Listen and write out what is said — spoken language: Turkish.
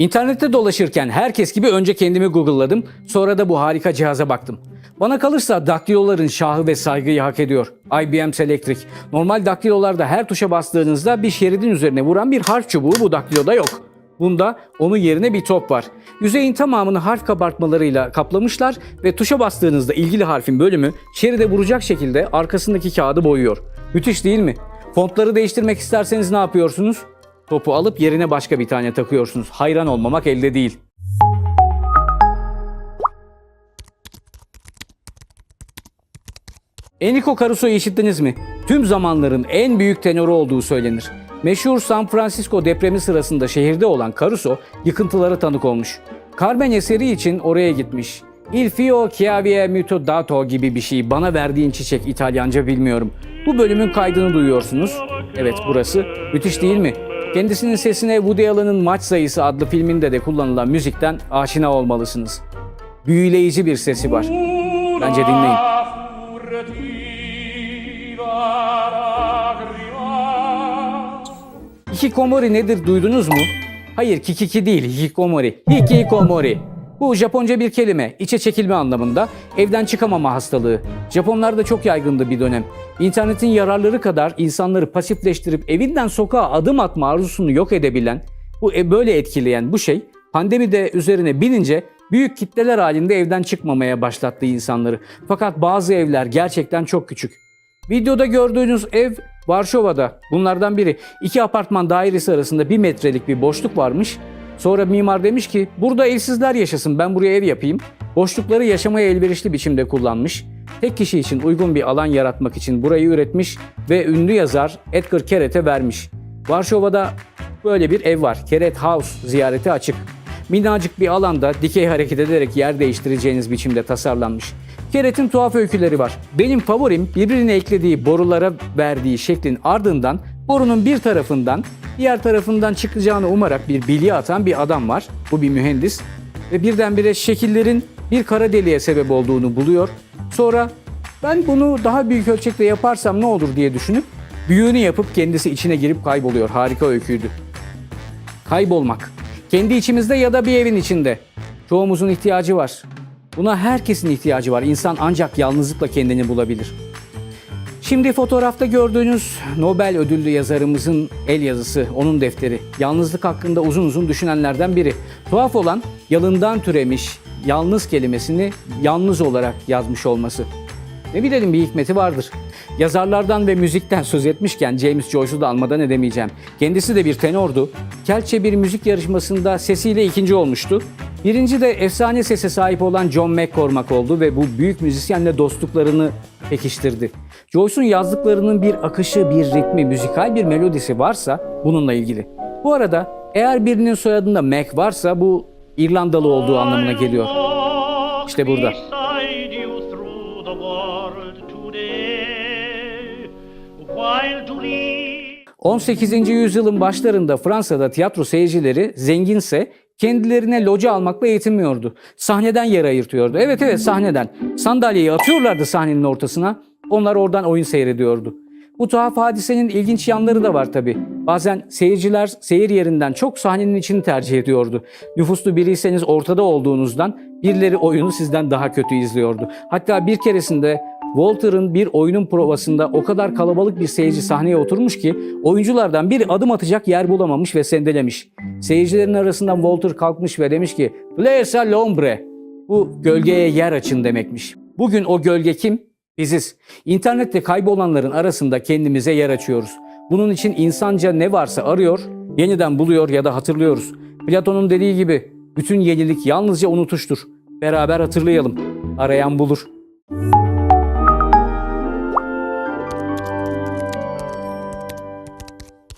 İnternette dolaşırken herkes gibi önce kendimi Google'ladım, sonra da bu harika cihaza baktım. Bana kalırsa daktiloların şahı ve saygıyı hak ediyor. IBM Selectric. Normal daktilolarda her tuşa bastığınızda bir şeridin üzerine vuran bir harf çubuğu bu daktiloda yok. Bunda onun yerine bir top var. Yüzeyin tamamını harf kabartmalarıyla kaplamışlar ve tuşa bastığınızda ilgili harfin bölümü şeride vuracak şekilde arkasındaki kağıdı boyuyor. Müthiş değil mi? Fontları değiştirmek isterseniz ne yapıyorsunuz? Topu alıp yerine başka bir tane takıyorsunuz. Hayran olmamak elde değil. Enrico Caruso'yu işittiniz mi? Tüm zamanların en büyük tenoru olduğu söylenir. Meşhur San Francisco depremi sırasında şehirde olan Caruso yıkıntılara tanık olmuş. Carmen eseri için oraya gitmiş. Il fio che aveva muto dato gibi bir şey. Bana verdiğin çiçek İtalyanca bilmiyorum. Bu bölümün kaydını duyuyorsunuz. Evet burası. Müthiş değil mi? Kendisinin sesine Woody Allen'ın Maç Sayısı adlı filminde de kullanılan müzikten aşina olmalısınız. Büyüleyici bir sesi var. Bence dinleyin. Hikikomori nedir duydunuz mu? Hayır kikiki değil hikikomori. Hikikomori. Bu Japonca bir kelime, içe çekilme anlamında, evden çıkamama hastalığı. Japonlarda çok yaygındı bir dönem. İnternetin yararları kadar insanları pasifleştirip evinden sokağa adım atma arzusunu yok edebilen, bu e, böyle etkileyen bu şey pandemide üzerine binince büyük kitleler halinde evden çıkmamaya başlattı insanları. Fakat bazı evler gerçekten çok küçük. Videoda gördüğünüz ev Varşova'da. Bunlardan biri. İki apartman dairesi arasında bir metrelik bir boşluk varmış. Sonra mimar demiş ki burada evsizler yaşasın ben buraya ev yapayım. Boşlukları yaşamaya elverişli biçimde kullanmış. Tek kişi için uygun bir alan yaratmak için burayı üretmiş ve ünlü yazar Edgar Keret'e vermiş. Varşova'da böyle bir ev var. Keret House ziyareti açık. Minnacık bir alanda dikey hareket ederek yer değiştireceğiniz biçimde tasarlanmış. Keret'in tuhaf öyküleri var. Benim favorim birbirine eklediği borulara verdiği şeklin ardından borunun bir tarafından diğer tarafından çıkacağını umarak bir bilye atan bir adam var. Bu bir mühendis. Ve birdenbire şekillerin bir kara deliğe sebep olduğunu buluyor. Sonra ben bunu daha büyük ölçekte yaparsam ne olur diye düşünüp büyüğünü yapıp kendisi içine girip kayboluyor. Harika öyküydü. Kaybolmak. Kendi içimizde ya da bir evin içinde. Çoğumuzun ihtiyacı var. Buna herkesin ihtiyacı var. İnsan ancak yalnızlıkla kendini bulabilir. Şimdi fotoğrafta gördüğünüz Nobel ödüllü yazarımızın el yazısı, onun defteri. Yalnızlık hakkında uzun uzun düşünenlerden biri. Tuhaf olan yalından türemiş yalnız kelimesini yalnız olarak yazmış olması. Ne bilelim bir hikmeti vardır. Yazarlardan ve müzikten söz etmişken James Joyce'u da almadan edemeyeceğim. Kendisi de bir tenordu. Kelçe bir müzik yarışmasında sesiyle ikinci olmuştu. Birinci de efsane sese sahip olan John McCormack oldu ve bu büyük müzisyenle dostluklarını pekiştirdi. Joyce'un yazdıklarının bir akışı, bir ritmi, müzikal bir melodisi varsa bununla ilgili. Bu arada eğer birinin soyadında Mac varsa bu İrlandalı olduğu anlamına geliyor. İşte burada. While to leave 18. yüzyılın başlarında Fransa'da tiyatro seyircileri zenginse kendilerine loca almakla yetinmiyordu. Sahneden yer ayırtıyordu. Evet evet sahneden. Sandalyeyi atıyorlardı sahnenin ortasına. Onlar oradan oyun seyrediyordu. Bu tuhaf hadisenin ilginç yanları da var tabi. Bazen seyirciler seyir yerinden çok sahnenin içini tercih ediyordu. Nüfuslu biriyseniz ortada olduğunuzdan birileri oyunu sizden daha kötü izliyordu. Hatta bir keresinde Walter'ın bir oyunun provasında o kadar kalabalık bir seyirci sahneye oturmuş ki oyunculardan biri adım atacak yer bulamamış ve sendelemiş. Seyircilerin arasından Walter kalkmış ve demiş ki "Place a l'ombre." Bu gölgeye yer açın demekmiş. Bugün o gölge kim? Biziz. İnternette kaybolanların arasında kendimize yer açıyoruz. Bunun için insanca ne varsa arıyor, yeniden buluyor ya da hatırlıyoruz. Platon'un dediği gibi bütün yenilik yalnızca unutuştur. Beraber hatırlayalım. Arayan bulur.